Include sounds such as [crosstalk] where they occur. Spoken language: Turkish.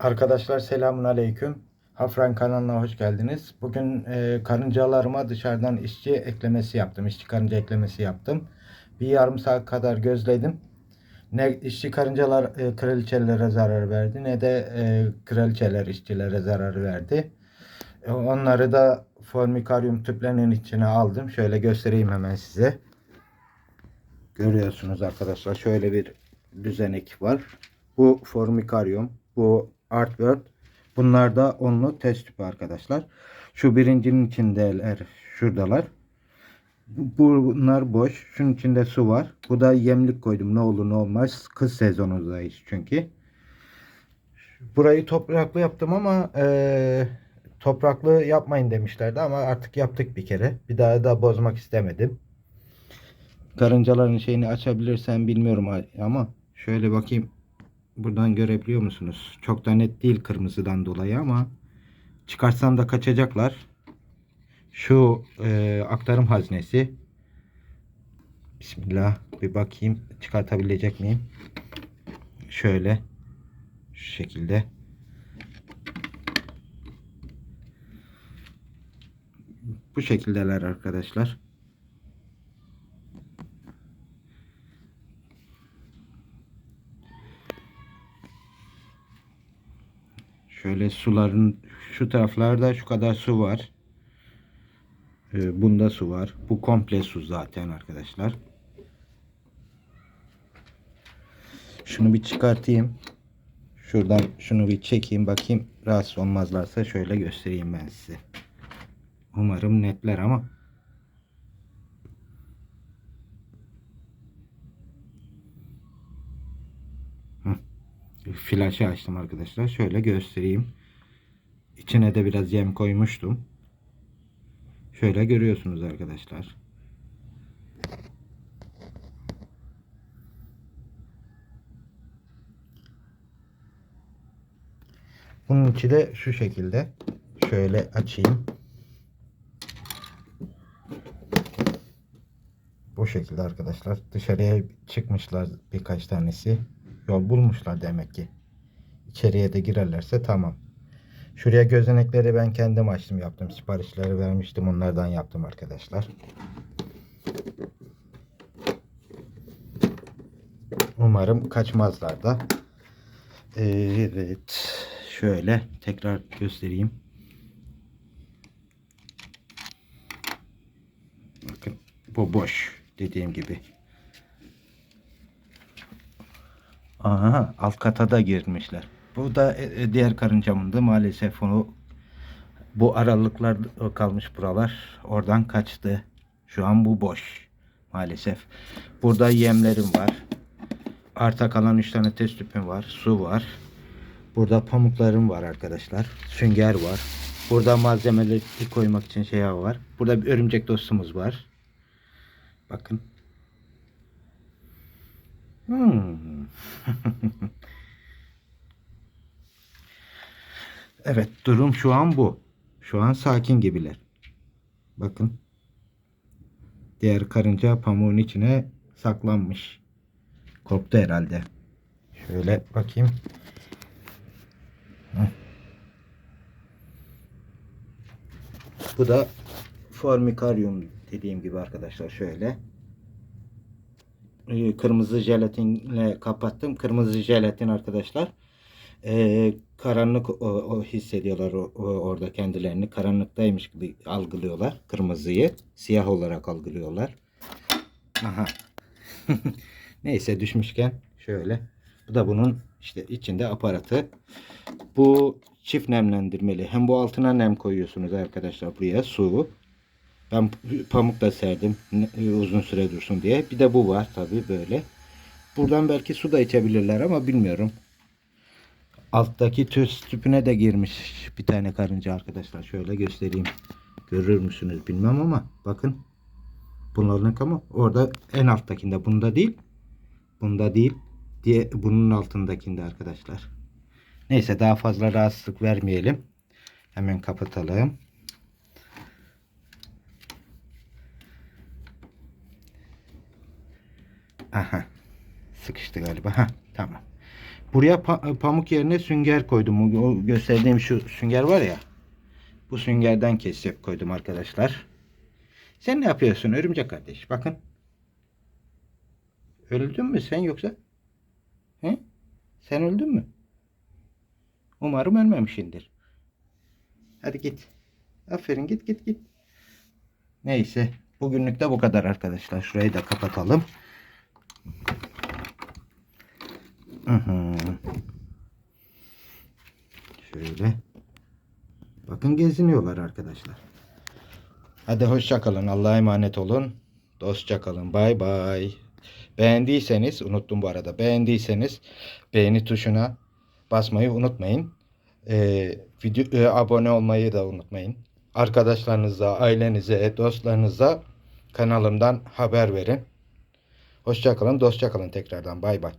Arkadaşlar selamun aleyküm. Hafran kanalına hoş geldiniz. Bugün e, karıncalarıma dışarıdan işçi eklemesi yaptım. İşçi karınca eklemesi yaptım. Bir yarım saat kadar gözledim. Ne işçi karıncalar e, kraliçelere zarar verdi ne de e, kraliçeler işçilere zarar verdi. E, onları da formikaryum tüplerinin içine aldım. Şöyle göstereyim hemen size. Görüyorsunuz arkadaşlar şöyle bir düzenek var. Bu formikaryum, bu artwork. Bunlar da onlu test tüpü arkadaşlar. Şu birincinin içindeler, şuradalar. Bunlar boş. Şunun içinde su var. Bu da yemlik koydum. Ne olur ne olmaz. Kış sezonundayız çünkü. Burayı topraklı yaptım ama eee, topraklı yapmayın demişlerdi ama artık yaptık bir kere. Bir daha da bozmak istemedim. Karıncaların şeyini açabilirsem bilmiyorum ama şöyle bakayım. Buradan görebiliyor musunuz? Çok da net değil kırmızıdan dolayı ama çıkarsam da kaçacaklar. Şu e, aktarım haznesi. Bismillah bir bakayım çıkartabilecek miyim? Şöyle şu şekilde. Bu şekildeler arkadaşlar. Şöyle suların şu taraflarda şu kadar su var. Ee, bunda su var. Bu komple su zaten arkadaşlar. Şunu bir çıkartayım. Şuradan şunu bir çekeyim bakayım. Rahatsız olmazlarsa şöyle göstereyim ben size. Umarım netler ama. Flaşı açtım arkadaşlar. Şöyle göstereyim. İçine de biraz yem koymuştum. Şöyle görüyorsunuz arkadaşlar. Bunun içi de şu şekilde. Şöyle açayım. Bu şekilde arkadaşlar. Dışarıya çıkmışlar birkaç tanesi. Yol bulmuşlar demek ki. İçeriye de girerlerse tamam. Şuraya gözenekleri ben kendim açtım yaptım. Siparişleri vermiştim. Onlardan yaptım arkadaşlar. Umarım kaçmazlar da. Evet. Şöyle tekrar göstereyim. Bakın bu boş dediğim gibi. Aha alt kata da girmişler. Bu da e, e, diğer karıncamındı maalesef onu bu aralıklar kalmış buralar. Oradan kaçtı. Şu an bu boş. Maalesef. Burada yemlerim var. Arta kalan 3 tane test tüpüm var. Su var. Burada pamuklarım var arkadaşlar. Sünger var. Burada malzemeleri koymak için şey var. Burada bir örümcek dostumuz var. Bakın. Hmm. [laughs] evet durum şu an bu. Şu an sakin gibiler. Bakın. Diğer karınca pamuğun içine saklanmış. Korktu herhalde. Şöyle bakayım. Bu da formikaryum dediğim gibi arkadaşlar şöyle. Ee, kırmızı jelatinle kapattım. Kırmızı jelatin arkadaşlar. Ee, karanlık o, o hissediyorlar o, o, orada kendilerini. Karanlıktaymış gibi algılıyorlar kırmızıyı. Siyah olarak algılıyorlar. Aha. [laughs] Neyse düşmüşken şöyle. Bu da bunun işte içinde aparatı. Bu çift nemlendirmeli. Hem bu altına nem koyuyorsunuz arkadaşlar buraya su. Ben pamuk da serdim uzun süre dursun diye. Bir de bu var tabi böyle. Buradan belki su da içebilirler ama bilmiyorum. Alttaki tüs tüpüne de girmiş bir tane karınca arkadaşlar. Şöyle göstereyim. Görür müsünüz bilmem ama bakın. Bunların ama orada en alttakinde bunda değil. Bunda değil. Diye bunun altındakinde arkadaşlar. Neyse daha fazla rahatsızlık vermeyelim. Hemen kapatalım. Aha. Sıkıştı galiba. Ha, tamam. Buraya pa- pamuk yerine sünger koydum. O gösterdiğim şu sünger var ya. Bu süngerden kesip koydum arkadaşlar. Sen ne yapıyorsun örümcek kardeş? Bakın. Öldün mü sen yoksa? He? Sen öldün mü? Umarım ölmemişindir. Hadi git. Aferin git git git. Neyse. Bugünlük de bu kadar arkadaşlar. Şurayı da kapatalım. Şöyle. Bakın geziniyorlar arkadaşlar. Hadi hoşça kalın. Allah'a emanet olun. Dostça kalın. Bay bay. Beğendiyseniz, unuttum bu arada. Beğendiyseniz beğeni tuşuna basmayı unutmayın. Ee, video, e, abone olmayı da unutmayın. Arkadaşlarınıza, ailenize, dostlarınıza kanalımdan haber verin. Hoşça kalın, dostça kalın tekrardan. Bay bay.